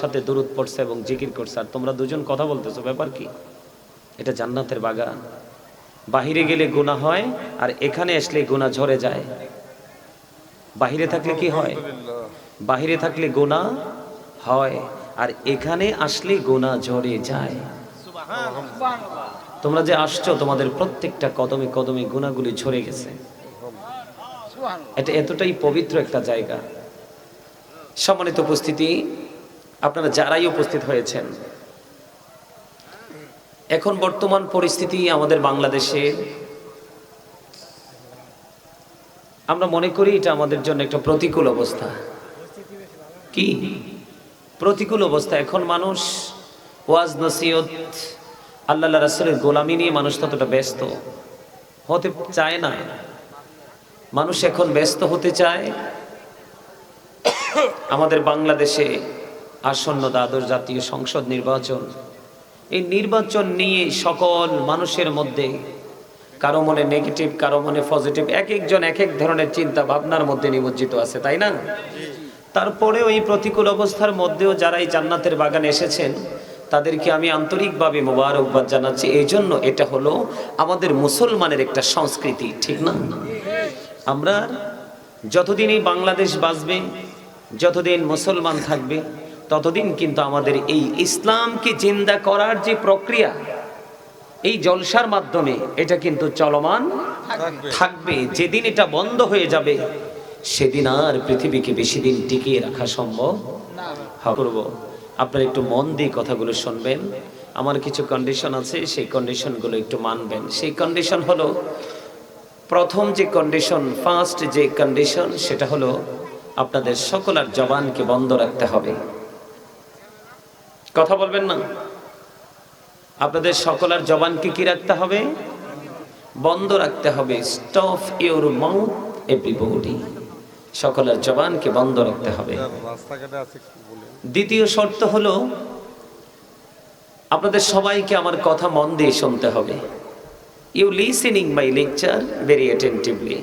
সাথে দূরত পড়ছে এবং জিকির করছে। আর তোমরা দুজন কথা বলতেছো ব্যাপার কি? এটা জান্নাতের বাগান। বাহিরে গেলে গুনাহ হয় আর এখানে আসলে গুনাহ ঝরে যায়। বাহিরে থাকলে কি হয়? বাহিরে থাকলে গুনাহ হয় আর এখানে আসলে গুনাহ ঝরে যায়। তোমরা যে আসছো তোমাদের প্রত্যেকটা কদমে কদমে গুণাগুলি ঝরে গেছে। এটা এতটাই পবিত্র একটা জায়গা। সম্মানিত উপস্থিতি আপনারা যারাই উপস্থিত হয়েছেন। এখন বর্তমান পরিস্থিতি আমাদের বাংলাদেশে। আমরা মনে করি এটা আমাদের জন্য একটা প্রতিকূল অবস্থা। কি? প্রতিকূল অবস্থা। এখন মানুষ ওয়াজ নসিয়ত আল্লাহ রাসুলের গোলামি নিয়ে মানুষ ততটা ব্যস্ত। হতে চায় না। মানুষ এখন ব্যস্ত হতে চায়। আমাদের বাংলাদেশে আসন্ন দ্বাদশ জাতীয় সংসদ নির্বাচন। এই নির্বাচন নিয়ে সকল মানুষের মধ্যে কারও মনে নেগেটিভ কারও মনে পজিটিভ এক একজন এক এক ধরনের চিন্তা ভাবনার মধ্যে নিমজ্জিত আছে, তাই না? তারপরেও এই প্রতিকূল অবস্থার মধ্যেও যারা এই জান্নাতের বাগানে এসেছেন, তাদেরকে আমি আন্তরিকভাবে মোবারকবাদ জানাচ্ছি। এই জন্য এটা হলো আমাদের মুসলমানের একটা সংস্কৃতি, ঠিক না? আমরা যতদিন এই বাংলাদেশ বাঁচবে, যতদিন মুসলমান থাকবে ততদিন কিন্তু আমাদের এই ইসলামকে জিন্দা করার যে প্রক্রিয়া এই জলসার মাধ্যমে এটা কিন্তু চলমান থাকবে। যেদিন এটা বন্ধ হয়ে যাবে সেদিন আর পৃথিবীকে বেশি দিন টিকিয়ে রাখা সম্ভব করব। আপনারা একটু মন দিয়ে কথাগুলো শুনবেন। আমার কিছু কন্ডিশন আছে সেই কন্ডিশনগুলো একটু মানবেন। সেই কন্ডিশন হলো প্রথম যে কন্ডিশন ফার্স্ট যে কন্ডিশন সেটা হলো আপনাদের সকলের জবানকে বন্ধ রাখতে হবে। কথা বলবেন না। আপনাদের সকলের জবানকে কি রাখতে হবে? বন্ধ রাখতে হবে। স্টপ ইউর মাউথ এভরিবডি সকলের জবানকে বন্ধ রাখতে হবে। দ্বিতীয় শর্ত হলো, আপনাদের সবাইকে আমার কথা মন দিয়ে শুনতে হবে। You listening my lecture very attentively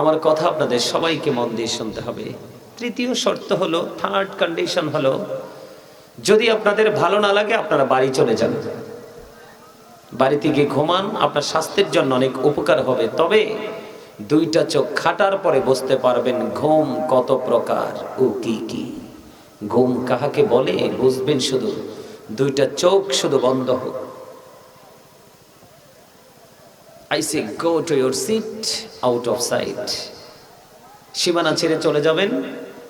আমার কথা আপনাদের সবাইকে মন দিয়ে শুনতে হবে। তৃতীয় শর্ত হলো থার্ড কন্ডিশন হলো যদি আপনাদের ভালো না লাগে, আপনারা বাড়ি চলে যান। বাড়িতে গিয়ে ঘুমান, আপনার স্বাস্থ্যের জন্য অনেক উপকার হবে। তবে দুইটা চোখ খাটার পরে বুঝতে পারবেন, ঘুম কত প্রকার, ও কি কি? ঘুম কাহাকে বলে, বুঝবেন শুধু। দুইটা চোখ শুধু বন্ধ হোক। I say go to your seat out of sight সীমানা ছেড়ে চলে যাবেন।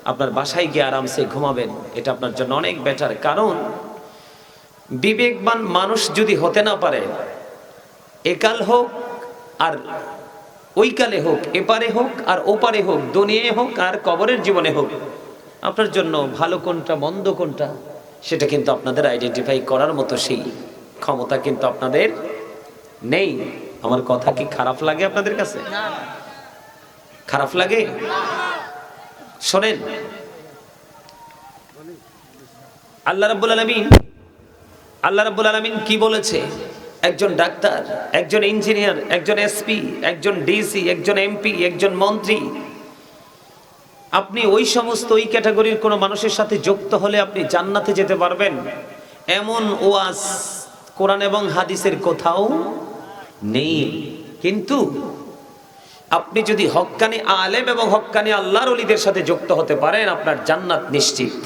আপনার বাসায় গিয়ে আরামসে ঘুমাবেন। এটা আপনার জন্য অনেক বেটার কারণ বিবেকবান মানুষ যদি হতে না পারে একাল হোক আর ওইকালে হোক এপারে হোক আর ওপারে হোক দুনিয়ায় হোক আর কবরের জীবনে হোক আপনার জন্য ভালো কোনটা মন্দ কোনটা সেটা কিন্তু আপনাদের আইডেন্টিফাই করার মতো সেই ক্ষমতা কিন্তু আপনাদের নেই। আমার কথা কি খারাপ লাগে আপনাদের কাছে? খারাপ লাগে? শোনেন। আল্লাহ রাব্বুল আলামিন, আল্লাহ রাব্বুল আলামিন কি বলেছে? একজন ডাক্তার, একজন ইঞ্জিনিয়ার, একজন এসপি, একজন ডিসি, একজন এমপি, একজন মন্ত্রী, আপনি ওই সমস্ত ওই ক্যাটাগরির কোনো মানুষের সাথে যুক্ত হলে আপনি জান্নাতে যেতে পারবেন। এমন ওয়াজ কোরআন এবং হাদিসের কোথাও নেই। কিন্তু আপনি যদি হক্কানি আলেম এবং হক্কানি আল্লাহর অলিদের সাথে যুক্ত হতে পারেন, আপনার জান্নাত নিশ্চিত।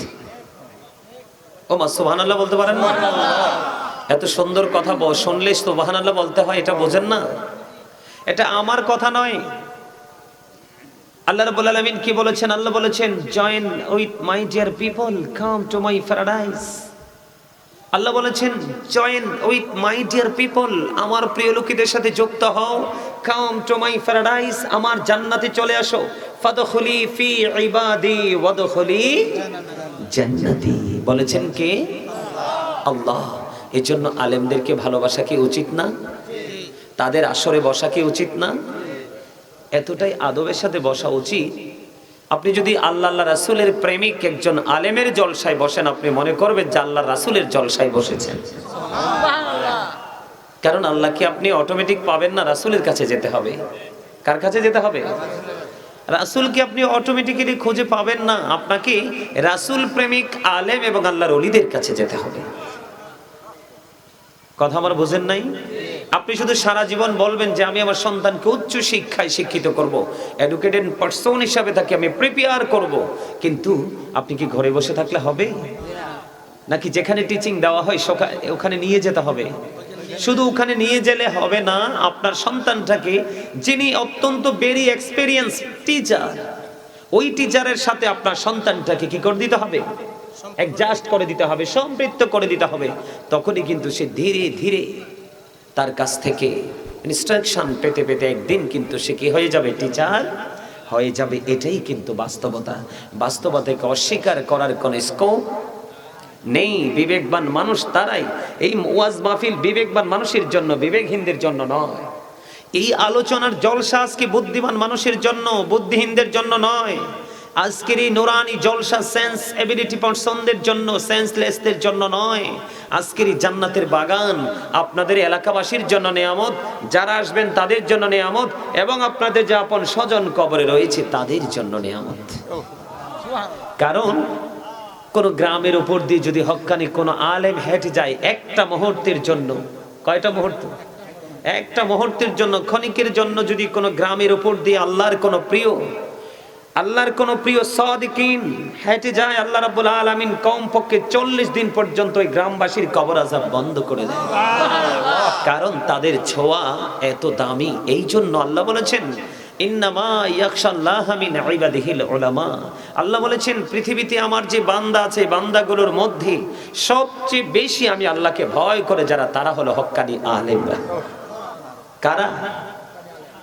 ও মা সুবহান আল্লাহ বলতে পারেন না? এত সুন্দর কথা শুনলে সুবহান আল্লাহ বলতে হয়, এটা বোঝেন না। এটা আমার কথা নয়। আল্লাহ রাব্বুল আলামিন কি বলেছেন? আল্লাহ বলেছেন join with my dear people come to my paradise আল্লাহ বলেছেন join with my dear people আমার প্রিয় লোকেদের সাথে যুক্ত হও কাম টু মাই প্যারাডাইস আমার জান্নাতে চলে আসো। ফাদখুলি ফি ইবাদি, ওয়াদখুলি জান্নাতি। বলেছেন কে? আল্লাহ। এই জন্য আলেমদেরকে ভালোবাসা কি উচিত না? তাদের আসরে বসা কি উচিত না? এতটাই আদবের সাথে বসা উচিত। আপনি যদি আল্লাহ আল্লাহ রাসুলের প্রেমিক একজন আলেমের জলসায় বসেন, আপনি মনে করবেন যে আল্লাহ রাসুলের জলসায় বসেছেন। কারণ আল্লাহকে আপনি অটোমেটিক পাবেন না, রাসুলের কাছে যেতে হবে। কার কাছে যেতে হবে? রাসূলকে আপনি অটোমেটিক্যালি খুঁজে পাবেন না, আপনাকে রাসূল প্রেমিক, আলেম এবং আল্লাহর অলিদের কাছে যেতে হবে। কথা আমার বোঝেন নাই? আপনি শুধু সারা জীবন বলবেন যে আমি আমার সন্তানকে উচ্চ শিক্ষায় শিক্ষিত করব এডুকেটেড পার্সন হিসাবে তাকে আমি প্রিপেয়ার করব, কিন্তু আপনি কি ঘরে বসে থাকলে হবে? নাকি যেখানে টিচিং দেওয়া হয় ওখানে নিয়ে যেতে হবে? শুধু ওখানে নিয়ে গেলে হবে না, আপনার সন্তানটাকে, যিনি অত্যন্ত বেরি এক্সপেরিয়েন্স টিচার ওই টিচারের সাথে আপনার সন্তানটাকে কি করে দিতে হবে? অ্যাডজাস্ট করে দিতে হবে, সম্পৃক্ত করে দিতে হবে। তখনই কিন্তু সে ধীরে ধীরে তার কাছ থেকে ইনস্ট্রাকশন পেতে পেতে একদিন কিন্তু সে কি হয়ে যাবে টিচার হয়ে যাবে, এটাই কিন্তু বাস্তবতা। বাস্তবতাকে অস্বীকার করার কোনো স্কোপ নেই বিবেকবান মানুষ তারাই। এই ওয়াজ মাহফিল বিবেকবান মানুষের জন্য বিবেকহীনদের জন্য নয়। এই আলোচনার জলসা আজকে বুদ্ধিমান মানুষের জন্য বুদ্ধিহীনদের জন্য নয়। আজকের এই নোরানি জলসা সেন্স এবিলিটি পার্সনদের জন্য সেন্সলেসদের জন্য নয়। আজকের এই জান্নাতের বাগান আপনাদের এলাকাবাসীর জন্য নেয়ামত যারা আসবেন তাদের জন্য নেয়ামত এবং আপনাদের যে আপন স্বজন কবরে রয়েছে তাদের জন্য নেয়ামত। কারণ কোন গ্রামের উপর দিয়ে যদি হকানি কোনো আলেম হেঁটে যায় একটা মুহূর্তের জন্য কয়টা মুহূর্ত? একটা মুহূর্তের জন্য ক্ষণিকের জন্য যদি কোনো গ্রামের উপর দিয়ে আল্লাহর কোনো প্রিয় আল্লাহর কোন প্রিয় সাদিকিন হেঁটে যায় আল্লাহ রাব্বুল আলামিন কম পক্ষে চল্লিশ দিন পর্যন্ত ওই গ্রামবাসীর কবর আজাব বন্ধ করে দেয়। কারণ তাদের ছোঁয়া এত দামি এই জন্য আল্লাহ বলেছেন আল্লাহ বলেছেন, পৃথিবীতে আমার যে বান্দা আছে, বান্দাগুলোর মধ্যে সবচেয়ে বেশি আমি আল্লাহকে ভয় করে যারা, তারা হলো হক্কানি আলেমরা। কারা?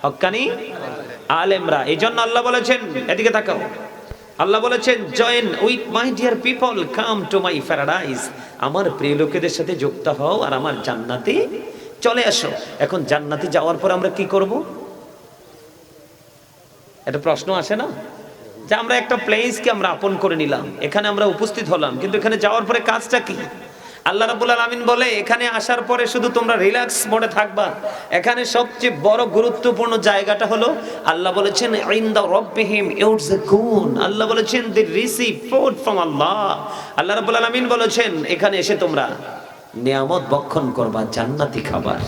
হক্কানি আলেমরা। এই জন্য আল্লাহ বলেছেন, এদিকে তাকাও। আল্লাহ বলেছেন join with my dear people come to my paradise আমার প্রিয় লোকেদের সাথে যুক্ত হও আর আমার জান্নাতে চলে আসো। এখন জান্নাতে যাওয়ার পর আমরা কি করব? একটা প্রশ্ন আসে না? যে আমরা একটা প্লেসকে আমরা আপন করে নিলাম, এখানে আমরা উপস্থিত হলাম, কিন্তু এখানে যাওয়ার পরে কাজটা কি? আল্লাহ রাবুল আলমিন বলে, এখানে আসার পরে শুধু তোমরা রিল্যাক্স মোডে থাকবা। এখানে সবচেয়ে বড় গুরুত্বপূর্ণ জায়গাটা হলো, আল্লাহ বলেছেন ইন দ্য রব্বিহিম ইউরজাকুন আল্লাহ বলেছেন দি রিসিভ ফুড ফ্রম আল্লাহ আল্লাহ রাবুল আলমিন বলেছেন, এখানে এসে তোমরা নিয়ামত বক্ষণ করবা, জান্নাতি খাবার।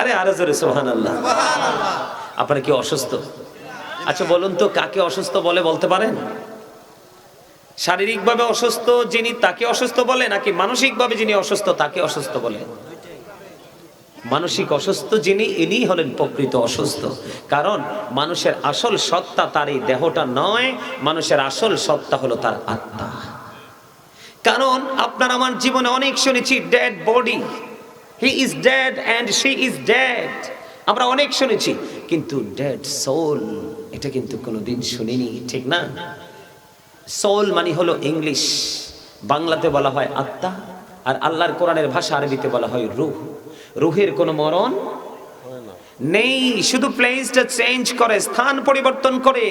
আরে আরও জোরে সোহান আল্লাহ আপনারা কি অসুস্থ? আচ্ছা বলুন তো, কাকে অসুস্থ বলে বলতে পারেন? শারীরিকভাবে অসুস্থ যিনি তাকে অসুস্থ বলে, নাকি মানসিকভাবে যিনি অসুস্থ তাকে অসুস্থ বলে? মানসিক অসুস্থ যিনি, ইনি হলেন প্রকৃত অসুস্থ। কারণ মানুষের আসল সত্তা তার এই দেহটা নয়, মানুষের আসল সত্তা হলো তার আত্মা। কারণ আপনার আমার জীবনে অনেক শুনেছি dead body he is dead and she is dead আমরা অনেক শুনেছি, কিন্তু ডেড সোল এটা কিন্তু কোনোদিন শুনিনি, ঠিক না? সোল মানে হলো ইংলিশ, বাংলাতে বলা হয় আত্মা, আর আল্লাহর কোরআনের ভাষা আরবিতে বলা হয় রুহ। রুহের কোনো মরণ নেই, শুধু প্লেসটা চেঞ্জ করে, স্থান পরিবর্তন করে।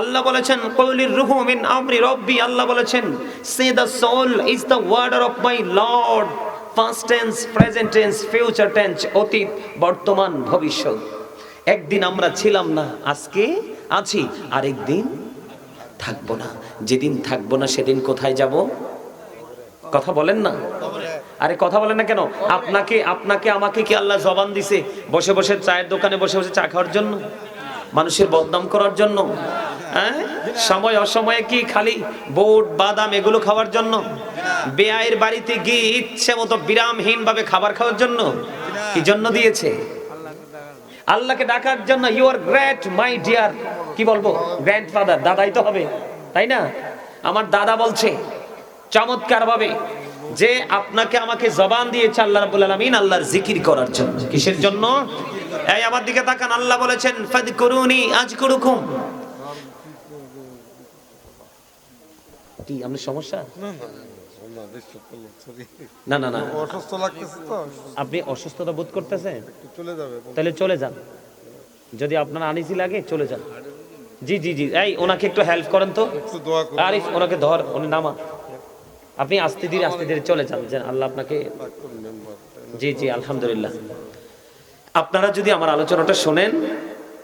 আল্লাহ বলেছেন, কৌলির রুহু মিন আমরি রব্বি। আল্লাহ বলেছেন say the soul is the order of my Lord past tense present tense future tense অতীত, বর্তমান, ভবিষ্যৎ। একদিন আমরা ছিলাম না, আজকে আছি, আরেকদিন থাকব না। যেদিন থাকব না, সেদিন কোথায় যাব? কথা বলেন না। আরে কথা বলেন না কেন? আপনাকে আপনাকে, আমাকে কি আল্লাহ জবান দিছে? বসে বসে চায়ের দোকানে বসে বসে চা খাওয়ার জন্য? মানুষের বদনাম করার জন্য? হ্যাঁ? সময় অসময়ে কি খালি বোট, বাদাম এগুলো খাওয়ার জন্য? বেআইয়ের বাড়িতে গিয়ে ইচ্ছে মতো বিরামহীন ভাবে খাবার খাওয়ার জন্য কি জন্য দিয়েছে? আল্লাহকে ডাকার জন্য you are great my dear কি বলব? গ্র্যান্ড ফাদার দাদাই তো হবে, তাই না? আমার দাদা বলছে চমৎকার ভাবে যে আপনাকে আমাকে জবান দিয়েছে আল্লাহ রাব্বুল আলামিন, আল্লাহর জিকির করার জন্য। কিসের জন্য? এই আমার দিকে তাকান, আল্লাহ বলেছেন, ফাদকুরুনি আজকুরুকুম। কি, আপনার সমস্যা? না না না অসুস্থ লাগতেছে তো আপনি অসুস্থতা বোধ করতেছেন? চলে যাবে তাহলে চলে যান। যদি আপনার আনিসি লাগে চলে যান। জি জি জি। এই ওনাকে একটু হেল্প করেন তো। আরিফ ওনাকে ধর উনি নামা। আপনি আস্তে ধীরে আস্তে ধীরে চলে যান। যে আল্লাহ আপনাকে জি জি আলহামদুলিল্লাহ। আপনারা যদি আমার আলোচনাটা শোনেন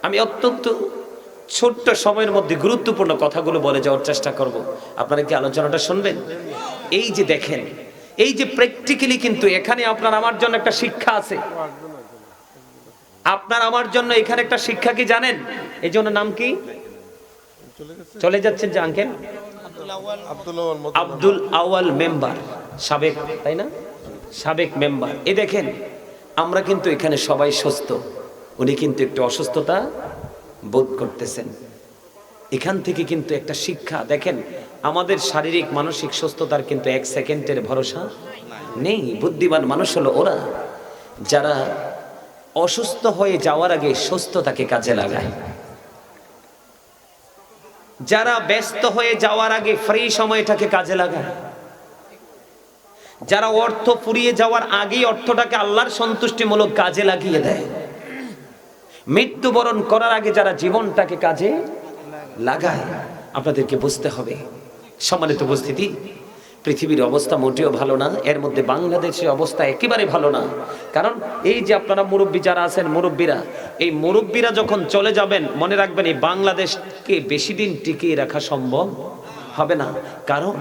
আমি অত্যন্ত ছোট্ট সময়ের মধ্যে গুরুত্বপূর্ণ কথাগুলো বলে যাওয়ার চেষ্টা করব। আপনারা কি আলোচনাটা শুনবেন? এই যে দেখেন এই যে প্র্যাকটিক্যালি কিন্তু এখানে আপনার আমার জন্য একটা শিক্ষা আছে। আপনার আমার জন্য এখানে একটা শিক্ষা কি জানেন? এই জন্য নাম কি? চলে যাচ্ছেন যে আঙ্কেল আব্দুল আওয়াল মেম্বার সাবেক তাই না? সাবেক মেম্বার। এ দেখেন আমরা কিন্তু এখানে সবাই সুস্থ। উনি কিন্তু একটু অসুস্থতা বোধ করতেছেন। এখান থেকে কিন্তু একটা শিক্ষা দেখেন আমাদের শারীরিক, মানসিক সুস্থতার কিন্তু এক সেকেন্ডের ভরসা নেই। বুদ্ধিমান মানুষ হলো ওরা। যারা অসুস্থ হয়ে যাওয়ার আগে সুস্থতাকে কাজে লাগায়। যারা ব্যস্ত হয়ে যাওয়ার আগে ফ্রি সময়টাকে কাজে লাগায়। যারা অর্থ পুড়িয়ে যাওয়ার আগেই অর্থটাকে আল্লাহর সন্তুষ্টিমূলক কাজে লাগিয়ে দেয়। মৃত্যুবরণ করার আগে যারা জীবনটাকে কাজে লাগায়, আপনাদেরকে বুঝতে হবে। সম্মানিত উপস্থিতি, পৃথিবীর অবস্থা মোটেও ভালো না, এর মধ্যে বাংলাদেশের অবস্থা একেবারে ভালো না। কারণ এই যে আপনারা মুরব্বী যারা আছেন, মুরব্বীরা, এই মুরব্বীরা যখন চলে যাবেন, মনে রাখবেন এই বাংলাদেশকে বেশি দিন টিকিয়ে রাখা সম্ভব হবে না। কারণ